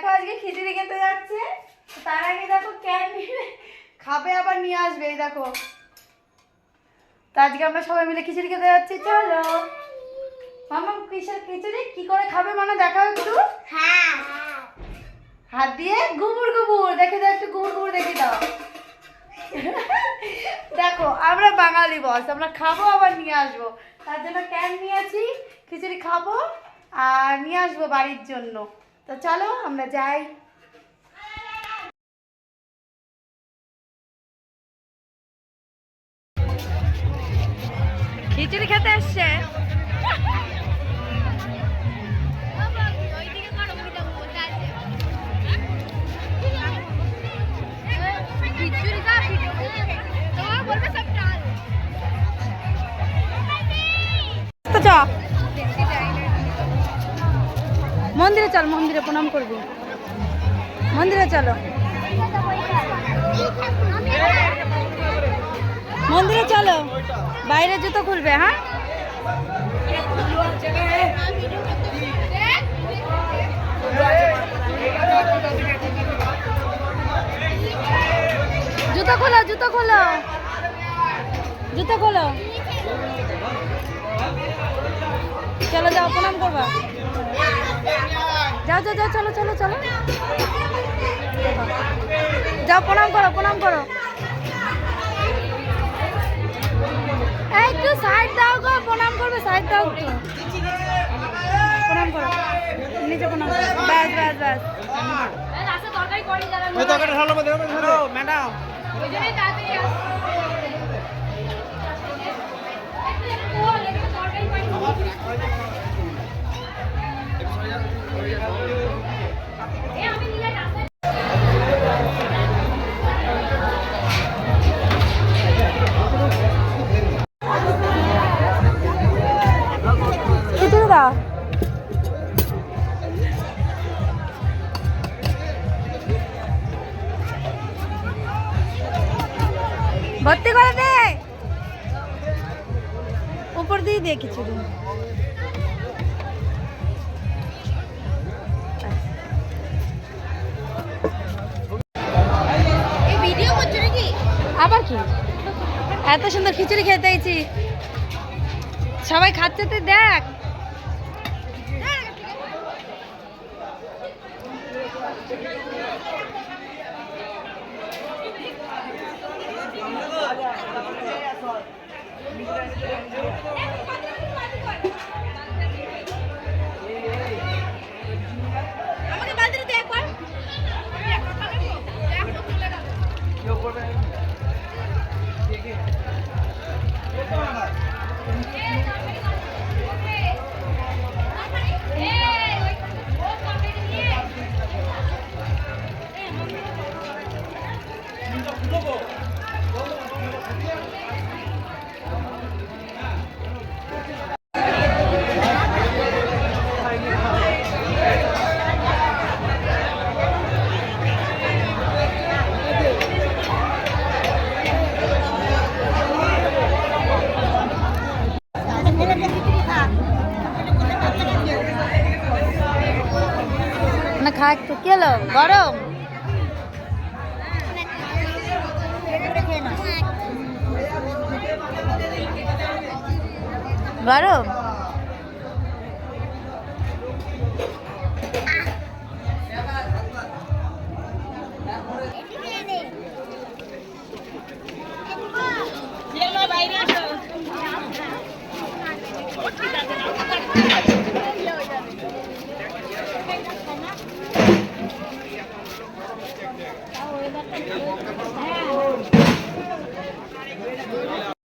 দেখো আজকে খিচুড়ি খেতে যাচ্ছে। তার আগে দেখো ক্যান্টিনে খাবে আবার নিয়ে আসবে এই দেখো। তা আজকে আমরা সবাই মিলে খিচুড়ি খেতে যাচ্ছি চলো। মামা কিসের খিচুড়ি? কি করে খাবে মানে দেখাও একটু। হ্যাঁ। হাত দিয়ে গুবুর গুবুর দেখে দাও একটু গুবুর গুবুর দেখে দাও। দেখো আমরা বাঙালি বস আমরা খাব আবার নিয়ে আসব। তার জন্য ক্যান নিয়েছি খিচুড়ি খাব আর নিয়ে আসব বাড়ির জন্য। তো চলো আমরা যাই খিচুড়ি খেতে আসছে মন্দিরে চল, মন্দিরে প্রণাম করবি। মন্দিরে চলো। মন্দিরে চলো। বাইরে জুতো খুলবে হ্যাঁ? জুতো খোলো জুতো খোলো। জুতো খোলো। চলো যাও, প্রণাম করবা। যাও যাও যাও চলো চলো চলো। যাও প্রণাম করো প্রণাম করো। এই, একটু সাইড দাও গো প্রণাম করবে সাইড দাও একটু। প্রণাম করো। নিচে প্রণাম করো। ব্যাস ব্যাস ব্যাস। ম্যাডাম। ভর্তি করে দে। উপর দিয়ে দে নাকি? আবার কি? এত সুন্দর খিচুড়ি খেতেইছি সবাই খাচ্ছে তুই দেখ। আমাকে খা একটু কেলো গরম। গরম?